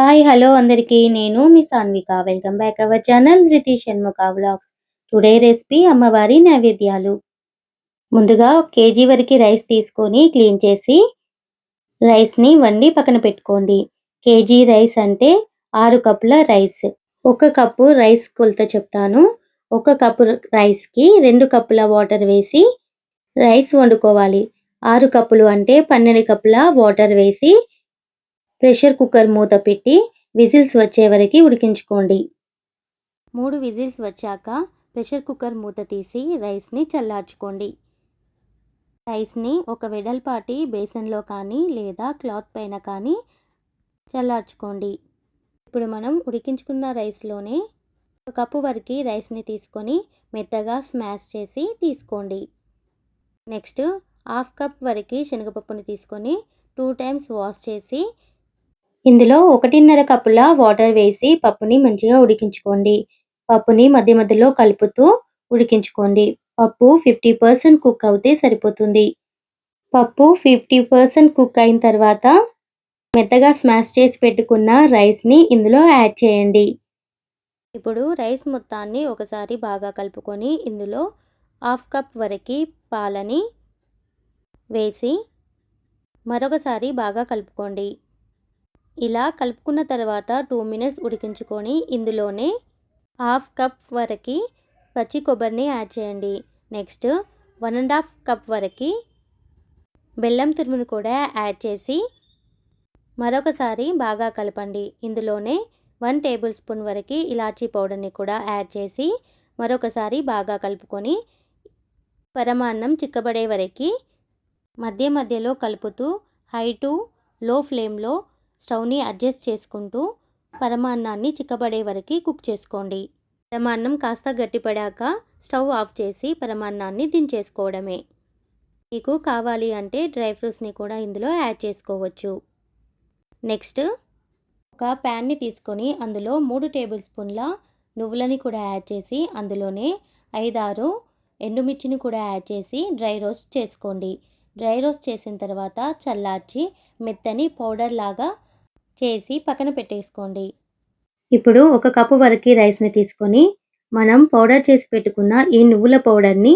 Hi hello అందరికీ. నేను మీ Sanvika. Welcome back our channel Dhruti Shanmukha vlogs today recipe అమ్మవారి నైవేద్యాలు. ముందుగా ఒక కేజీ వరకు రైస్ తీసుకొని క్లీన్ చేసి రైస్ని వండి పక్కన పెట్టుకోండి. కేజీ రైస్ అంటే ఆరు కప్పుల రైస్ ఒక కప్పు రైస్ కొలత చెప్తాను. ఒక కప్పు రైస్కి రెండు కప్పుల వాటర్ వేసి రైస్ వండుకోవాలి. ఆరు కప్పులు అంటే పన్నెండు కప్పుల వాటర్ వేసి ప్రెషర్ కుక్కర్ మూత పెట్టి విజిల్స్ వచ్చే వరకు ఉడికించుకోండి. మూడు విజిల్స్ వచ్చాక ప్రెషర్ కుక్కర్ మూత తీసి రైస్ని చల్లార్చుకోండి. రైస్ని ఒక వెడల్పాటి బేసన్లో కానీ లేదా క్లాత్ పైన కానీ చల్లార్చుకోండి. ఇప్పుడు మనం ఉడికించుకున్న రైస్లోనే ఒక కప్పు వరకు రైస్ని తీసుకొని మెత్తగా స్మాష్ చేసి తీసుకోండి. నెక్స్ట్ హాఫ్ కప్ వరకు శనగపప్పుని తీసుకొని టూ టైమ్స్ వాష్ చేసి ఇందులో ఒకటిన్నర కప్పుల వాటర్ వేసి పప్పుని మంచిగా ఉడికించుకోండి. పప్పుని మధ్య మధ్యలో కలుపుతూ ఉడికించుకోండి. పప్పు ఫిఫ్టీ పర్సెంట్ కుక్ అవుతే సరిపోతుంది. పప్పు ఫిఫ్టీ పర్సెంట్ కుక్ అయిన తర్వాత మెత్తగా స్మాష్ చేసి పెట్టుకున్న రైస్ని ఇందులో యాడ్ చేయండి. ఇప్పుడు రైస్ మొత్తాన్ని ఒకసారి బాగా కలుపుకొని ఇందులో హాఫ్ కప్ వరకు పాలని వేసి మరొకసారి బాగా కలుపుకోండి. ఇలా కలుపుకున్న తర్వాత టూ మినిట్స్ ఉడికించుకొని ఇందులోనే హాఫ్ కప్ వరకు పచ్చి కొబ్బరిని యాడ్ చేయండి. Next one and half cup వరకు బెల్లం తురుమును కూడా యాడ్ చేసి మరొకసారి బాగా కలపండి. ఇందులోనే వన్ టేబుల్ స్పూన్ వరకు ఇలాచీ పౌడర్ని కూడా యాడ్ చేసి మరొకసారి బాగా కలుపుకొని పరమాన్నం చిక్కబడే వరకు మధ్య మధ్యలో కలుపుతూ హై టు లో ఫ్లేమ్లో స్టవ్ని అడ్జస్ట్ చేసుకుంటూ పరమాన్నాన్ని చిక్కబడే వరకు కుక్ చేసుకోండి. పరమాన్నం కాస్త గట్టిపడాక స్టవ్ ఆఫ్ చేసి పరమాన్నాన్ని దించేసుకోవడమే మీకు కావాలి అంటే డ్రై ఫ్రూట్స్ని కూడా ఇందులో యాడ్ చేసుకోవచ్చు. నెక్స్ట్ ఒక ప్యాన్ని తీసుకొని అందులో మూడు టేబుల్ స్పూన్ల నువ్వులని కూడా యాడ్ చేసి అందులోనే ఐదారు ఎండుమిర్చిని కూడా యాడ్ చేసి డ్రై రోస్ట్ చేసుకోండి. డ్రై రోస్ట్ చేసిన తర్వాత చల్లార్చి మెత్తని పౌడర్ లాగా చేసి పక్కన పెట్టేసుకోండి. ఇప్పుడు ఒక కప్పు వరకు రైస్ని తీసుకొని మనం పౌడర్ చేసి పెట్టుకున్న ఈ నువ్వుల పౌడర్ని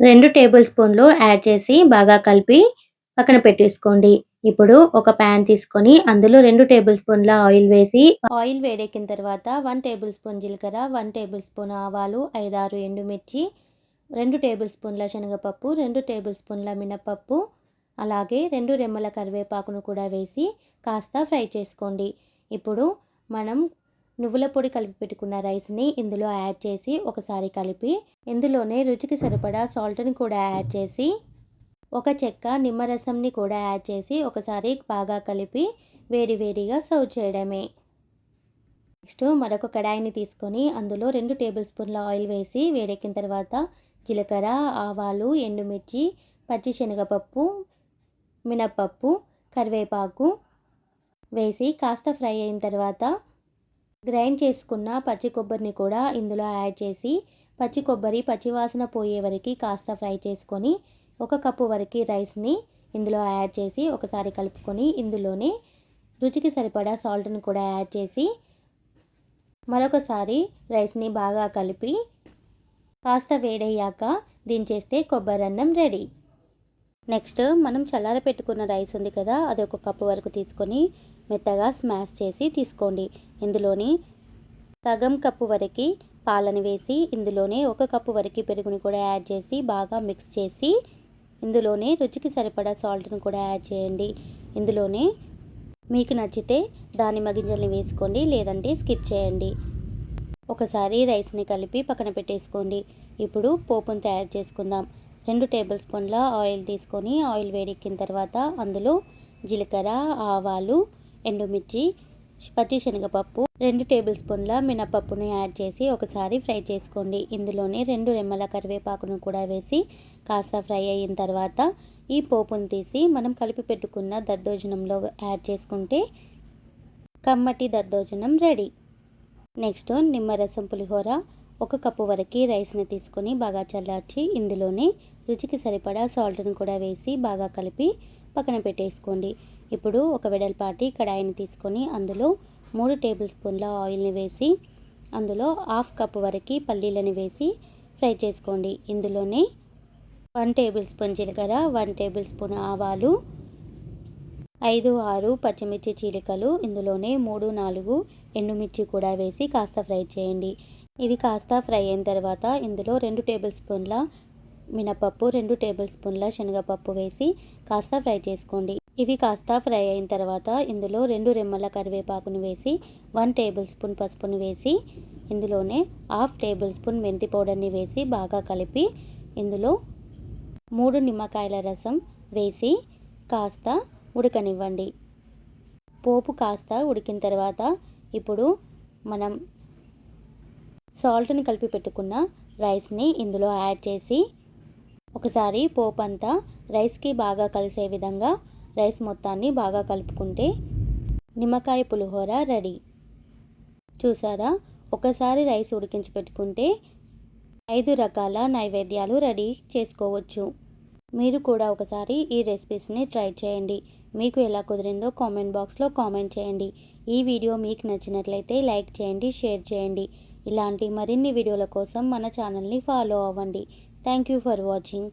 రెండు టేబుల్ స్పూన్లు యాడ్ చేసి బాగా కలిపి పక్కన పెట్టేసుకోండి. ఇప్పుడు ఒక ప్యాన్ తీసుకొని అందులో రెండు టేబుల్ స్పూన్ల ఆయిల్ వేసి ఆయిల్ వేడెక్కిన తర్వాత వన్ టేబుల్ స్పూన్ జీలకర్ర వన్ టేబుల్ స్పూన్ ఆవాలు ఐదారు ఎండుమిర్చి రెండు టేబుల్ స్పూన్ల శనగపప్పు రెండు టేబుల్ స్పూన్ల మినపప్పు అలాగే రెండు రెమ్మల కరివేపాకును కూడా వేసి కాస్త ఫ్రై చేసుకోండి. ఇప్పుడు మనం నువ్వుల పొడి కలిపి పెట్టుకున్న రైస్ని ఇందులో యాడ్ చేసి ఒకసారి కలిపి ఇందులోనే రుచికి సరిపడా సాల్ట్ని కూడా యాడ్ చేసి ఒక చెక్క నిమ్మరసంని కూడా యాడ్ చేసి ఒకసారి బాగా కలిపి వేడి వేడిగా సర్వ్ చేయడమే. నెక్స్ట్ మరొక కడాయిని తీసుకొని అందులో రెండు టేబుల్ స్పూన్ల ఆయిల్ వేసి వేడెక్కిన తర్వాత జీలకర్ర ఆవాలు ఎండుమిర్చి పచ్చి శనగపప్పు మినప్పప్పు కరివేపాకు వేసి కాస్త ఫ్రై అయిన తర్వాత గ్రైండ్ చేసుకున్న పచ్చి కొబ్బరిని కూడా ఇందులో యాడ్ చేసి పచ్చి కొబ్బరి పచ్చివాసన పోయే వరకు కాస్త ఫ్రై చేసుకొని ఒక కప్పు వరకు రైస్ని ఇందులో యాడ్ చేసి ఒకసారి కలుపుకొని ఇందులోనే రుచికి సరిపడా సాల్ట్ని కూడా యాడ్ చేసి మరొకసారి రైస్ని బాగా కలిపి కాస్త వేడయ్యాక దించేస్తే కొబ్బరి అన్నం రెడీ. నెక్స్ట్ మనం చల్లార పెట్టుకున్న రైస్ ఉంది కదా అది ఒక కప్పు వరకు తీసుకొని మెత్తగా స్మాష్ చేసి తీసుకోండి. ఇందులోని సగం కప్పు వరకు పాలను వేసి ఇందులోనే ఒక కప్పు వరకు పెరుగుని కూడా యాడ్ చేసి బాగా మిక్స్ చేసి ఇందులోనే రుచికి సరిపడా సాల్ట్ని కూడా యాడ్ చేయండి. ఇందులోనే మీకు నచ్చితే దానిమ్మ గింజల్ని వేసుకోండి లేదంటే స్కిప్ చేయండి. ఒకసారి రైస్ని కలిపి పక్కన పెట్టేసుకోండి. ఇప్పుడు పోపును తయారు చేసుకుందాం. రెండు టేబుల్ స్పూన్ల ఆయిల్ తీసుకొని ఆయిల్ వేడెక్కిన తర్వాత అందులో జీలకర్ర ఆవాలు ఎండుమిర్చి పచ్చి శనగపప్పు రెండు టేబుల్ స్పూన్ల మినపప్పును యాడ్ చేసి ఒకసారి ఫ్రై చేసుకోండి. ఇందులోనే రెండు రెమ్మల కరివేపాకును కూడా వేసి కాస్త ఫ్రై అయిన తర్వాత ఈ పోపును తీసి మనం కలిపి పెట్టుకున్న దద్దోజనంలో యాడ్ చేసుకుంటే కమ్మటి దద్దోజనం రెడీ. నెక్స్ట్ నిమ్మరసం పులిహోర. ఒక కప్పు వరకు రైస్ని తీసుకొని బాగా చల్లార్చి ఇందులోనే రుచికి సరిపడా సాల్ట్ని కూడా వేసి బాగా కలిపి పక్కన పెట్టేసుకోండి. ఇప్పుడు ఒక వెడల్పాటి కడాయిని తీసుకొని అందులో మూడు టేబుల్ స్పూన్ల ఆయిల్ని వేసి అందులో హాఫ్ కప్ వరకు పల్లీలని వేసి ఫ్రై చేసుకోండి. ఇందులోనే వన్ టేబుల్ స్పూన్ జీలకర్ర వన్ టేబుల్ స్పూన్ ఆవాలు ఐదు ఆరు పచ్చిమిర్చి చీలికలు ఇందులోనే మూడు నాలుగు ఎండుమిర్చి కూడా వేసి కాస్త ఫ్రై చేయండి. ఇవి కాస్త ఫ్రై అయిన తర్వాత ఇందులో రెండు టేబుల్ స్పూన్ల మినపప్పు రెండు టేబుల్ స్పూన్ల శనగపప్పు వేసి కాస్త ఫ్రై చేసుకోండి. ఇవి కాస్త ఫ్రై అయిన తర్వాత ఇందులో రెండు రెమ్మల కరివేపాకును వేసి వన్ టేబుల్ స్పూన్ పసుపును వేసి ఇందులోనే హాఫ్ టేబుల్ స్పూన్ మెంతి పౌడర్ని వేసి బాగా కలిపి ఇందులో మూడు నిమ్మకాయల రసం వేసి కాస్త ఉడకనివ్వండి. పోపు కాస్త ఉడికిన తర్వాత ఇప్పుడు మనం సాల్ట్ని కలిపి పెట్టుకున్న రైస్ని ఇందులో యాడ్ చేసి ఒకసారి పోపు అంతా రైస్కి బాగా కలిసే విధంగా రైస్ మొత్తాన్ని బాగా కలుపుకుంటే నిమ్మకాయ పులిహోర రెడీ. చూసారా? ఒకసారి రైస్ ఉడికించి పెట్టుకుంటే ఐదు రకాల నైవేద్యాలు రెడీ చేసుకోవచ్చు. మీరు కూడా ఒకసారి ఈ రెసిపీస్ని ట్రై చేయండి. మీకు ఎలా కుదిరిందో కామెంట్ బాక్స్లో కామెంట్ చేయండి. ఈ వీడియో మీకు నచ్చినట్లయితే లైక్ చేయండి షేర్ చేయండి. ఇలాంటి మరిన్ని వీడియోల కోసం మన ఛానల్ని ఫాలో అవ్వండి. Thank you for watching.